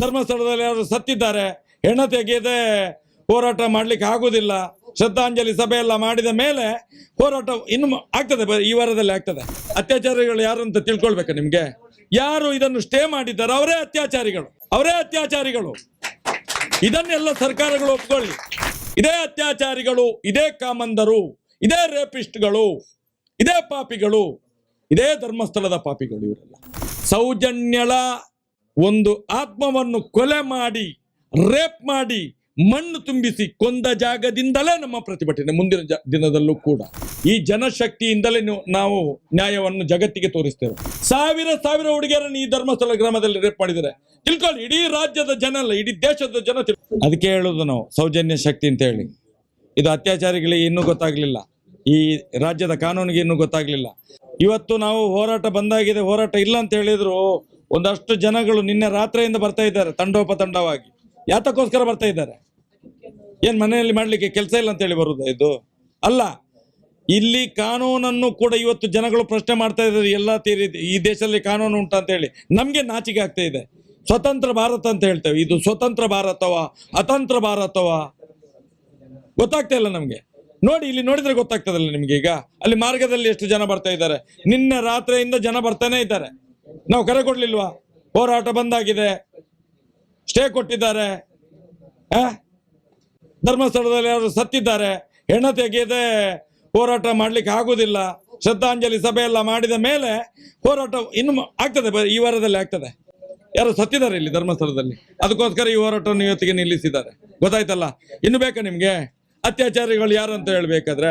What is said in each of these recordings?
ಧರ್ಮಸ್ಥಳದಲ್ಲಿ ಯಾರು ಸತ್ತಿದ್ದಾರೆ, ಹೆಣ ತೆಗೆಯದೆ ಹೋರಾಟ ಮಾಡ್ಲಿಕ್ಕೆ ಆಗುದಿಲ್ಲ, ಶ್ರದ್ಧಾಂಜಲಿ ಸಭೆ ಎಲ್ಲ ಮಾಡಿದ ಮೇಲೆ ಹೋರಾಟ ಇನ್ನು ಆಗ್ತದೆ ಈ ವಾರದಲ್ಲಿ ಆಗ್ತದೆ. ಅತ್ಯಾಚಾರಿಗಳು ಯಾರು ಅಂತ ತಿಳ್ಕೊಳ್ಬೇಕು ನಿಮ್ಗೆ? ಯಾರು ಇದನ್ನು ಸ್ಟೇ ಮಾಡಿದ್ದಾರೆ ಅವರೇ ಅತ್ಯಾಚಾರಿಗಳು ಅವರೇ ಅತ್ಯಾಚಾರಿಗಳು. ಇದನ್ನೆಲ್ಲ ಸರ್ಕಾರಗಳು ಒಪ್ಕೊಳ್ಳಿ. ಇದೇ ಅತ್ಯಾಚಾರಿಗಳು, ಇದೇ ಕಾಮಂದರು, ಇದೇ ರೇಪಿಸ್ಟ್ಗಳು, ಇದೇ ಪಾಪಿಗಳು, ಇದೇ ಧರ್ಮಸ್ಥಳದ ಪಾಪಿಗಳು ಇವರೆಲ್ಲ. ಸೌಜನ್ಯಳ ಒಂದು ಆತ್ಮವನ್ನು ಕೊಲೆ ಮಾಡಿ, ರೇಪ್ ಮಾಡಿ, ಮಣ್ಣು ತುಂಬಿಸಿ ಕೊಂದ ಜಾಗದಿಂದಲೇ ನಮ್ಮ ಪ್ರತಿಭಟನೆ ಮುಂದಿನ ದಿನದಲ್ಲೂ ಕೂಡ. ಈ ಜನಶಕ್ತಿಯಿಂದಲೇ ನಾವು ನ್ಯಾಯವನ್ನು ಜಗತ್ತಿಗೆ ತೋರಿಸ್ತೇವೆ. ಸಾವಿರ ಸಾವಿರ ಹುಡುಗಿಯರನ್ನು ಈ ಧರ್ಮಸ್ಥಳ ಗ್ರಾಮದಲ್ಲಿ ರೇಪ್ ಮಾಡಿದರೆ ತಿಳ್ಕೊಳ್ಳಿ, ಇಡೀ ರಾಜ್ಯದ ಜನ ಅಲ್ಲ, ಇಡೀ ದೇಶದ ಜನ ಅದಕ್ಕೆ ಹೇಳೋದು ನಾವು, ಸೌಜನ್ಯ ಶಕ್ತಿ ಅಂತ ಹೇಳಿ. ಇದು ಅತ್ಯಾಚಾರಿಗಳಿಗೆ ಇನ್ನೂ ಗೊತ್ತಾಗ್ಲಿಲ್ಲ. ಈ ರಾಜ್ಯದ ಕಾನೂನಿಗೆ ಇನ್ನೂ ಗೊತ್ತಾಗ್ಲಿಲ್ಲ. ಇವತ್ತು ನಾವು ಹೋರಾಟ ಬಂದಾಗಿದೆ, ಹೋರಾಟ ಇಲ್ಲ ಅಂತ ಹೇಳಿದ್ರು ಒಂದಷ್ಟು ಜನಗಳು ನಿನ್ನೆ ರಾತ್ರಿಯಿಂದ ಬರ್ತಾ ಇದ್ದಾರೆ ತಂಡೋಪ ತಂಡವಾಗಿ ಯಾತಕ್ಕೋಸ್ಕರ ಬರ್ತಾ ಇದ್ದಾರೆ? ಏನ್ ಮನೆಯಲ್ಲಿ ಮಾಡ್ಲಿಕ್ಕೆ ಕೆಲಸ ಇಲ್ಲ ಅಂತ ಹೇಳಿ ಬರುದಾ ಇದು? ಅಲ್ಲ, ಇಲ್ಲಿ ಕಾನೂನನ್ನು ಕೂಡ ಇವತ್ತು ಜನಗಳು ಪ್ರಶ್ನೆ ಮಾಡ್ತಾ ಇದ್ದಾರೆ, ಎಲ್ಲ ತೀರಿ, ಈ ದೇಶದಲ್ಲಿ ಕಾನೂನು ಉಂಟು ಅಂತ ಹೇಳಿ ನಮ್ಗೆ ನಾಚಿಕೆ ಆಗ್ತಾ ಇದೆ. ಸ್ವತಂತ್ರ ಭಾರತ ಅಂತ ಹೇಳ್ತೇವೆ. ಇದು ಸ್ವತಂತ್ರ ಭಾರತವ, ಅತಂತ್ರ ಭಾರತವ? ಗೊತ್ತಾಗ್ತಾ ಇಲ್ಲ ನಮ್ಗೆ. ನೋಡಿ, ಇಲ್ಲಿ ನೋಡಿದ್ರೆ ಗೊತ್ತಾಗ್ತದಲ್ಲ ನಿಮ್ಗೆ ಈಗ? ಅಲ್ಲಿ ಮಾರ್ಗದಲ್ಲಿ ಎಷ್ಟು ಜನ ಬರ್ತಾ ಇದ್ದಾರೆ? ನಿನ್ನೆ ರಾತ್ರಿಯಿಂದ ಜನ ಬರ್ತಾನೆ ಇದ್ದಾರೆ. ನಾವು ಕರೆ ಕೊಡ್ಲಿಲ್ವಾ? ಹೋರಾಟ ಬಂದಾಗಿದೆ. ಸ್ಟೇ ಕೊಟ್ಟಿದ್ದಾರೆ? ಧರ್ಮಸ್ಥಳದಲ್ಲಿ ಯಾರು ಸತ್ತಿದ್ದಾರೆ? ಹೆಣ ತೆಗೆಯದೆ ಹೋರಾಟ ಮಾಡ್ಲಿಕ್ಕೆ ಆಗುದಿಲ್ಲ. ಶ್ರದ್ಧಾಂಜಲಿ ಸಭೆ ಎಲ್ಲ ಮಾಡಿದ ಮೇಲೆ ಹೋರಾಟ ಇನ್ನು ಆಗ್ತದೆ ಈ ವಾರದಲ್ಲಿ ಆಗ್ತದೆ. ಯಾರು ಸತ್ತಿದ್ದಾರೆ ಇಲ್ಲಿ ಧರ್ಮಸ್ಥಳದಲ್ಲಿ? ಅದಕ್ಕೋಸ್ಕರ ಈ ಹೋರಾಟವನ್ನು ಇವತ್ತಿಗೆ ನಿಲ್ಲಿಸಿದ್ದಾರೆ. ಗೊತ್ತಾಯ್ತಲ್ಲ? ಇನ್ನು ಬೇಕಾ ನಿಮ್ಗೆ? ಅತ್ಯಾಚಾರಿಗಳು ಯಾರು ಅಂತ ಹೇಳ್ಬೇಕಾದ್ರೆ,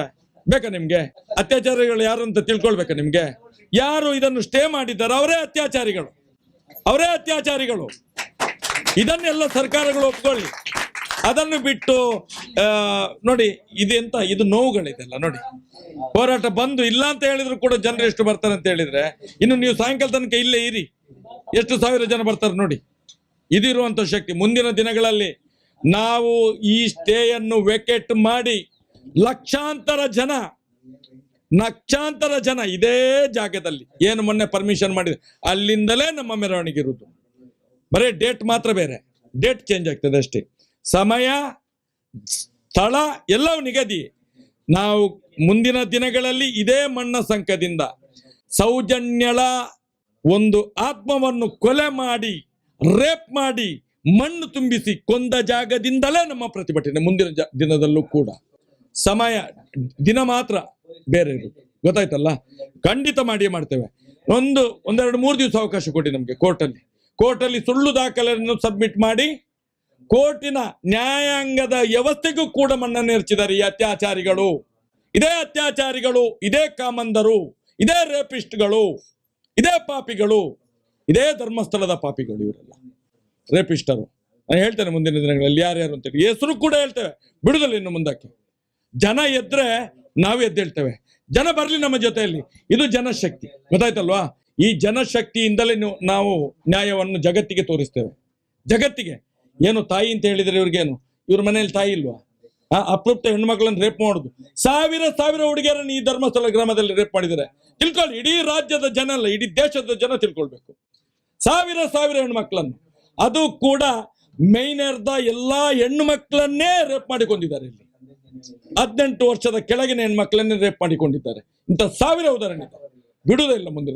ಬೇಕಾ ನಿಮ್ಗೆ? ಅತ್ಯಾಚಾರಿಗಳು ಯಾರು ಅಂತ ತಿಳ್ಕೊಳ್ಬೇಕಾ ನಿಮ್ಗೆ? ಯಾರು ಇದನ್ನು ಸ್ಟೇ ಮಾಡಿದ್ದಾರೆ ಅವರೇ ಅತ್ಯಾಚಾರಿಗಳು. ಅವರೇ ಅತ್ಯಾಚಾರಿಗಳು. ಇದನ್ನೆಲ್ಲ ಸರ್ಕಾರಗಳು ಒಪ್ಕೊಳ್ಳಿ. ಅದನ್ನು ಬಿಟ್ಟು ನೋಡಿ, ಇದೆಂತ, ಇದು ನೋವುಗಳಿದೆಲ್ಲ, ನೋಡಿ. ಹೋರಾಟ ಬಂದು ಇಲ್ಲ ಅಂತ ಹೇಳಿದ್ರು ಕೂಡ ಜನರು ಎಷ್ಟು ಬರ್ತಾರೆ ಅಂತ ಹೇಳಿದ್ರೆ, ಇನ್ನು ನೀವು ಸಾಯಂಕಾಲ ತನಕ ಇಲ್ಲೇ ಇರಿ. ಎಷ್ಟು ಸಾವಿರ ಜನ ಬರ್ತಾರೆ ನೋಡಿ. ಇದಿರುವಂತ ಶಕ್ತಿ. ಮುಂದಿನ ದಿನಗಳಲ್ಲಿ ನಾವು ಈ ಸ್ಟೇಯನ್ನು ವೆಕೆಟ್ ಮಾಡಿ ಲಕ್ಷಾಂತರ ಜನ ಲಕ್ಷಾಂತರ ಜನ ಇದೇ ಜಾಗದಲ್ಲಿ. ಏನು ಮೊನ್ನೆ ಪರ್ಮಿಷನ್ ಮಾಡಿದೆ ಅಲ್ಲಿಂದಲೇ ನಮ್ಮ ಮೆರವಣಿಗೆ ಇರುವುದು. ಬರೀ ಡೇಟ್ ಮಾತ್ರ ಬೇರೆ. ಡೇಟ್ ಚೇಂಜ್ ಆಗ್ತದೆ ಅಷ್ಟೇ. ಸಮಯ, ಸ್ಥಳ ಎಲ್ಲವೂ ನಿಗದಿ. ನಾವು ಮುಂದಿನ ದಿನಗಳಲ್ಲಿ ಇದೇ ಮಣ್ಣ ಸಂಕದಿಂದ ಸೌಜನ್ಯಳ ಒಂದು ಆತ್ಮವನ್ನು ಕೊಲೆ ಮಾಡಿ ರೇಪ್ ಮಾಡಿ, ಮಣ್ಣು ತುಂಬಿಸಿ ಕೊಂದ ಜಾಗದಿಂದಲೇ ನಮ್ಮ ಪ್ರತಿಭಟನೆ ಮುಂದಿನ ದಿನದಲ್ಲೂ ಕೂಡ. ಸಮಯ, ದಿನ ಮಾತ್ರ. ಬೇರೆ ಗೊತ್ತಾಯ್ತಲ್ಲ? ಖಂಡಿತ ಮಾಡಿಯೇ ಮಾಡ್ತೇವೆ. ಒಂದು, ಒಂದೆರಡು ಮೂರು ದಿವಸ ಅವಕಾಶ ಕೊಡಿ ನಮಗೆ ಕೋರ್ಟಲ್ಲಿ. ಕೋರ್ಟಲ್ಲಿ ಸುಳ್ಳು ದಾಖಲೆಯನ್ನು ಸಬ್ಮಿಟ್ ಮಾಡಿ, ಕೋರ್ಟಿನ ನ್ಯಾಯಾಂಗದ ವ್ಯವಸ್ಥೆಗೂ ಕೂಡ ಮಣ್ಣನ್ನು ಎರಚಿದ್ದಾರೆ ಈ ಅತ್ಯಾಚಾರಿಗಳು. ಇದೇ ಅತ್ಯಾಚಾರಿಗಳು, ಇದೇ ಕಾಮಂದರು, ಇದೇ ರೇಪಿಸ್ಟ್ಗಳು, ಇದೇ ಪಾಪಿಗಳು, ಇದೇ ಧರ್ಮಸ್ಥಳದ ಪಾಪಿಗಳು ಇವರೆಲ್ಲ. ರೇಪಿಸ್ಟರು. ನಾನು ಹೇಳ್ತೇನೆ ಮುಂದಿನ ದಿನಗಳಲ್ಲಿ ಯಾರ್ಯಾರು ಅಂತೇಳಿ ಹೆಸರು ಕೂಡ ಹೇಳ್ತೇವೆ. ಬಿಡುದಲ್ಲ ಇನ್ನು ಮುಂದಕ್ಕೆ. ಜನ ಎದ್ರೆ ನಾವು ಎದ್ದೇಳ್ತೇವೆ ಜನ ಬರಲಿ ನಮ್ಮ ಜೊತೆಯಲ್ಲಿ. ಇದು ಜನಶಕ್ತಿ. ಗೊತ್ತಾಯ್ತಲ್ವಾ? ಈ ಜನಶಕ್ತಿಯಿಂದಲೇ ನೀವು- ನ್ಯಾಯವನ್ನು ಜಗತ್ತಿಗೆ ತೋರಿಸ್ತೇವೆ. ಜಗತ್ತಿಗೆ. ಏನು, ತಾಯಿ ಅಂತ ಹೇಳಿದ್ರೆ ಇವ್ರಿಗೇನು? ಇವ್ರ ಮನೆಯಲ್ಲಿ ತಾಯಿ ಇಲ್ವಾ? ಆ, ಅಪೃಪ್ತ ಹೆಣ್ಮಕ್ಳನ್ನ ರೇಪ್ ಮಾಡುದು. ಸಾವಿರ ಸಾವಿರ ಹುಡುಗಿಯರನ್ನು ಈ ಧರ್ಮಸ್ಥಳ ಗ್ರಾಮದಲ್ಲಿ ರೇಪ್ ಮಾಡಿದ್ದಾರೆ. ತಿಳ್ಕೊಳ್ಳಿ, ಇಡೀ ರಾಜ್ಯದ ಜನ ಅಲ್ಲ, ಇಡೀ ದೇಶದ ಜನ ತಿಳ್ಕೊಳ್ಬೇಕು. ಸಾವಿರ ಸಾವಿರ ಹೆಣ್ಮಕ್ಳನ್ನು. ಅದು ಕೂಡ ಮೈನರ್ದ ಎಲ್ಲಾ ಹೆಣ್ಣು ಮಕ್ಕಳನ್ನೇ ರೇಪ್ ಮಾಡಿಕೊಂಡಿದ್ದಾರೆ ಇಲ್ಲಿ. ಹದಿನೆಂಟು ವರ್ಷದ ಕೆಳಗಿನ ಹೆಣ್ಮಕ್ಳನ್ನೇ ರೇಪ್ ಮಾಡಿಕೊಂಡಿದ್ದಾರೆ. ಇಂಥ ಸಾವಿರ ಉದಾಹರಣೆ ಬಿಡುವುದಿಲ್ಲ ಮುಂದಿನ